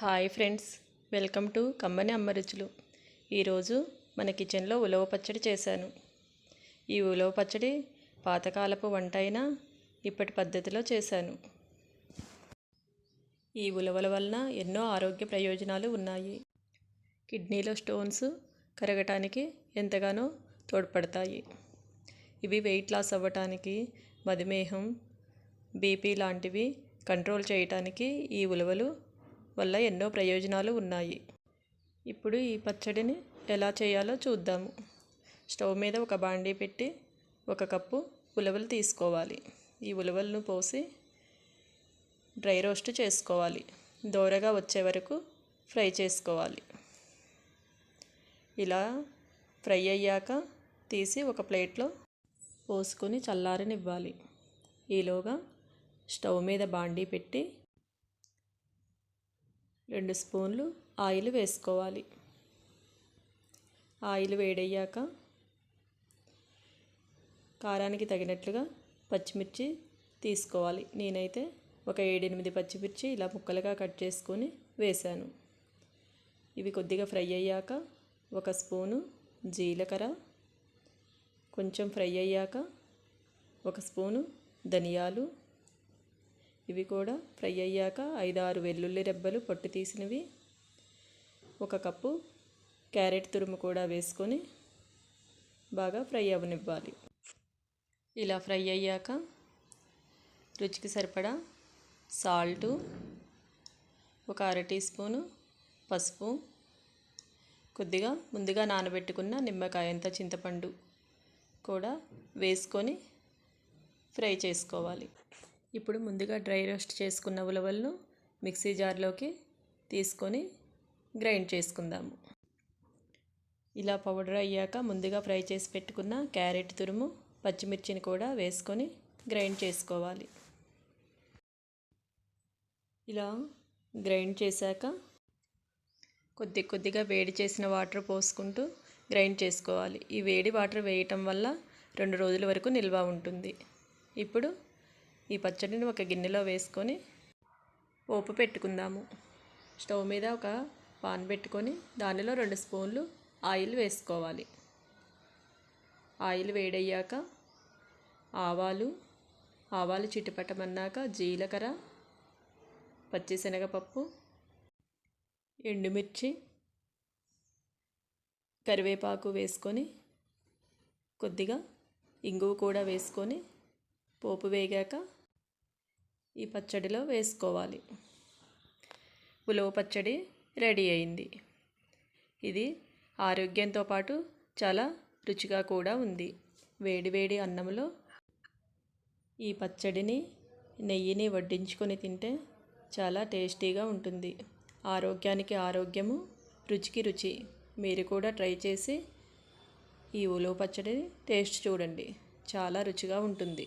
Hi friends welcome to కమ్మని అమ్మ రుచులు. ఈరోజు మన కిచెన్లో ఉలవ పచ్చడి చేశాను. ఈ ఉలవ పచ్చడి పాతకాలపు వంట అయినా ఇప్పటి పద్ధతిలో చేశాను. ఈ ఉలవల వలన ఎన్నో ఆరోగ్య ప్రయోజనాలు ఉన్నాయి. కిడ్నీలో స్టోన్స్ కరగటానికి ఎంతగానో తోడ్పడతాయి. ఇవి వెయిట్ లాస్ అవ్వటానికి మధుమేహం బీపీ లాంటివి కంట్రోల్ చేయటానికి ఈ ఉలవలు వల్ల ఎన్నో ప్రయోజనాలు ఉన్నాయి. ఇప్పుడు ఈ పచ్చడిని ఎలా చేయాలో చూద్దాము. స్టవ్ మీద ఒక బాండీ పెట్టి ఒక కప్పు ఉలవలు తీసుకోవాలి. ఈ ఉలవలను పోసి డ్రై రోస్ట్ చేసుకోవాలి. దోరగా వచ్చే వరకు ఫ్రై చేసుకోవాలి. ఇలా ఫ్రై అయ్యాక తీసి ఒక ప్లేట్లో పోసుకొని చల్లారనివ్వాలి. ఈలోగా స్టవ్ మీద బాండీ పెట్టి రెండు స్పూన్లు ఆయిల్ వేసుకోవాలి. ఆయిల్ వేడయ్యాక కారానికి తగినట్లుగా పచ్చిమిర్చి తీసుకోవాలి. నేనైతే ఒక ఏడెనిమిది పచ్చిమిర్చి ఇలా ముక్కలుగా కట్ చేసుకొని వేశాను. ఇవి కొద్దిగా ఫ్రై అయ్యాక ఒక స్పూను జీలకర్ర కొంచెం ఫ్రై అయ్యాక ఒక స్పూను ధనియాలు ఇవి కూడా ఫ్రై అయ్యాక ఐదారు వెల్లుల్లి రెబ్బలు పొట్టు తీసినవి. ఒక కప్పు క్యారెట్ తురుము కూడా వేసుకొని బాగా ఫ్రై అవనివ్వాలి. ఇలా ఫ్రై అయ్యాక రుచికి సరిపడా సాల్టు ఒక అర టీ స్పూను పసుపు కొద్దిగా ముందుగా నానబెట్టుకున్న నిమ్మకాయంత చింతపండు కూడా వేసుకొని ఫ్రై చేసుకోవాలి. ఇప్పుడు ముందుగా డ్రై రోస్ట్ చేసుకున్న ఉలవలను మిక్సీ జార్లోకి తీసుకొని గ్రైండ్ చేసుకుందాము. ఇలా పౌడర్ అయ్యాక ముందుగా ఫ్రై చేసి పెట్టుకున్న క్యారెట్ తురుము పచ్చిమిర్చిని కూడా వేసుకొని గ్రైండ్ చేసుకోవాలి. ఇలా గ్రైండ్ చేశాక కొద్ది కొద్దిగా వేడి చేసిన వాటర్ పోసుకుంటూ గ్రైండ్ చేసుకోవాలి. ఈ వేడి వాటర్ వేయటం వల్ల రెండు రోజుల వరకు నిల్వ ఉంటుంది. ఇప్పుడు ఈ పచ్చడిని ఒక గిన్నెలో వేసుకొని పోపు పెట్టుకుందాము. స్టవ్ మీద ఒక పాన్ పెట్టుకొని దానిలో రెండు స్పూన్లు ఆయిల్ వేసుకోవాలి. ఆయిల్ వేడయ్యాక ఆవాలు ఆవాలు చిటిపట్టమన్నాక జీలకర్ర పచ్చిశనగపప్పు ఎండుమిర్చి కరివేపాకు వేసుకొని కొద్దిగా ఇంగువ కూడా వేసుకొని పోపు వేగాక ఈ పచ్చడిలో వేసుకోవాలి. ఉలవ పచ్చడి రెడీ అయింది. ఇది ఆరోగ్యంతో పాటు చాలా రుచిగా కూడా ఉంది. వేడివేడి అన్నంలో ఈ పచ్చడిని నెయ్యిని వడ్డించుకొని తింటే చాలా టేస్టీగా ఉంటుంది. ఆరోగ్యానికి ఆరోగ్యము రుచికి రుచి. మీరు కూడా ట్రై చేసి ఈ ఉలవ పచ్చడి టేస్ట్ చూడండి. చాలా రుచిగా ఉంటుంది.